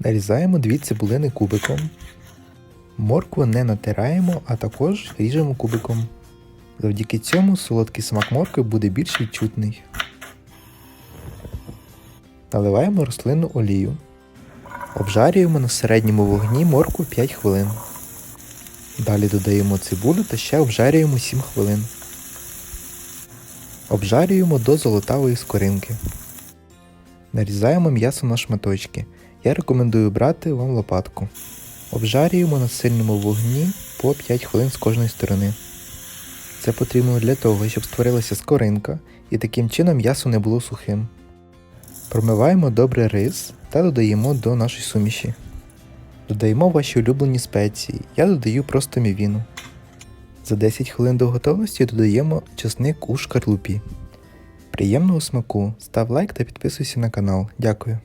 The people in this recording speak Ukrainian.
Нарізаємо дві цибулини кубиком. Моркву не натираємо, а також ріжемо кубиком. Завдяки цьому солодкий смак моркви буде більш відчутний. Наливаємо рослинну олію. Обжарюємо на середньому вогні моркву 5 хвилин. Далі додаємо цибулю та ще обжарюємо 7 хвилин. Обжарюємо до золотавої скоринки. Нарізаємо м'ясо на шматочки. Я рекомендую брати вам лопатку. Обжарюємо на сильному вогні по 5 хвилин з кожної сторони. Це потрібно для того, щоб створилася скоринка і таким чином м'ясо не було сухим. Промиваємо добре рис та додаємо до нашої суміші. Додаємо ваші улюблені спеції. Я додаю просто мівіну. За 10 хвилин до готовності додаємо чесник у шкарлупі. Приємного смаку! Став лайк та підписуйся на канал. Дякую.